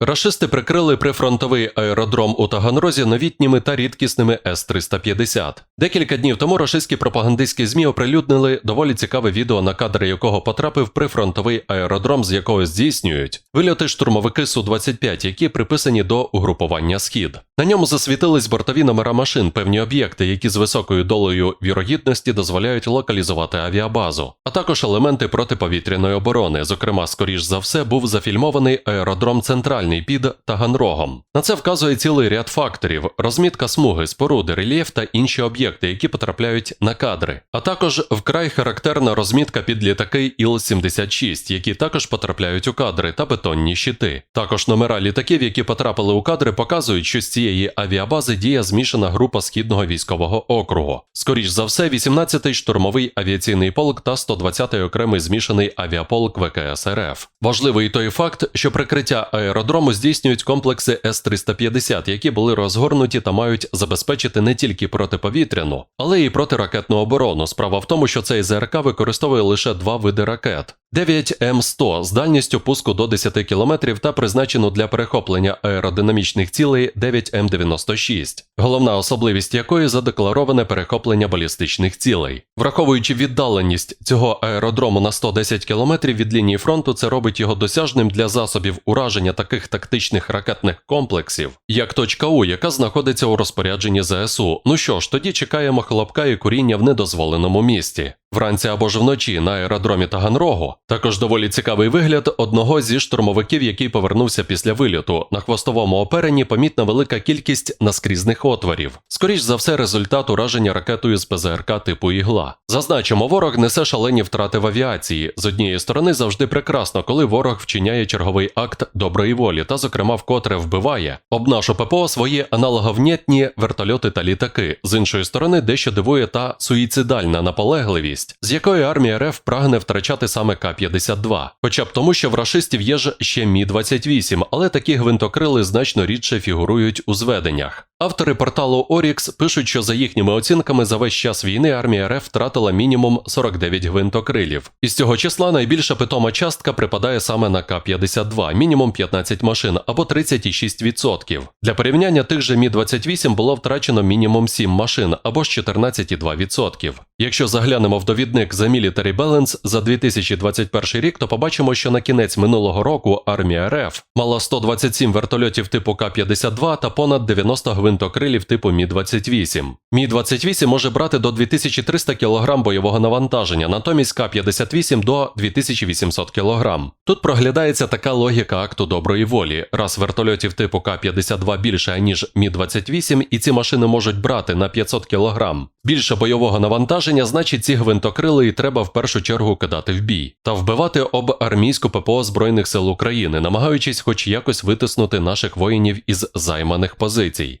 Рашисти прикрили прифронтовий аеродром у Таганрозі новітніми та рідкісними С-350. Декілька днів тому рашистські пропагандистські ЗМІ оприлюднили доволі цікаве відео, на кадри якого потрапив прифронтовий аеродром, з якого здійснюють вильоти штурмовики Су-25, які приписані до угрупування Схід. На ньому засвітились бортові номера машин, певні об'єкти, які з високою долею вірогідності дозволяють локалізувати авіабазу, а також елементи протиповітряної оборони. Зокрема, скоріш за все, був зафільмований аеродром Центральний під Таганрогом. На це вказує цілий ряд факторів: розмітка смуги, споруди, рельєф та інші об'єкти, які потрапляють на кадри. А також вкрай характерна розмітка під літаки Іл-76, які також потрапляють у кадри, та бетонні щити. Також номера літаків, які потрапили у кадри, показують, що з цієї авіабази діє змішана група східного військового округу. Скоріш за все, 18-й штурмовий авіаційний полк та 120-й окремий змішаний авіаполк ВКС РФ. Важливий той факт, що прикриття аеродрому здійснюють комплекси С-350, які були розгорнуті та мають забезпечити не тільки протиповітряну, але й протиракетну оборону. Справа в тому, що цей ЗРК використовує лише два види ракет. 9М100 з дальністю пуску до 10 км та призначену для перехоплення аеродинамічних цілей 9М96, головна особливість якої задеклароване перехоплення балістичних цілей. Враховуючи віддаленість цього аеродрому на 110 км від лінії фронту, це робить його досяжним для засобів ураження таких тактичних ракетних комплексів, як точка У, яка знаходиться у розпорядженні ЗСУ. Ну що ж, тоді чекаємо хлопка і куріння в недозволеному місті. Вранці або ж вночі на аеродромі Таганрогу також доволі цікавий вигляд одного зі штурмовиків, який повернувся після вильоту. На хвостовому оперенні помітна велика кількість наскрізних отворів. Скоріш за все, результат ураження ракетою з ПЗРК типу ігла. Зазначимо, ворог несе шалені втрати в авіації. З однієї сторони завжди прекрасно, коли ворог вчиняє черговий акт доброї волі, та, зокрема, вкотре вбиває об нашу ППО свої аналоговнєтні вертольоти та літаки. З іншої сторони, дещо дивує та суїцидальна наполегливість з якої армія РФ прагне втрачати саме К-52. Хоча б тому, що в рашистів є ж ще Мі-28, але такі гвинтокрили значно рідше фігурують у зведеннях. Автори порталу Орікс пишуть, що за їхніми оцінками за весь час війни армія РФ втратила мінімум 49 гвинтокрилів. Із цього числа найбільша питома частка припадає саме на К-52, мінімум 15 машин або 36%. Для порівняння тих же Мі-28 було втрачено мінімум 7 машин або ж 14,2%. Якщо заглянемо в довідник за Military Balance за 2021 рік, то побачимо, що на кінець минулого року армія РФ мала 127 вертольотів типу К-52 та понад 90 гвинтокрилів типу Мі-28. Мі-28 може брати до 2300 кг бойового навантаження, натомість К-58 до 2800 кг. Тут проглядається така логіка акту доброї волі. Раз вертольотів типу К-52 більше, ніж Мі-28, і ці машини можуть брати на 500 кг. Більше бойового навантаження, значить ці гвинтокрили і треба в першу чергу кидати в бій та вбивати об армійську ППО Збройних сил України, намагаючись хоч якось витиснути наших воїнів із займаних позицій.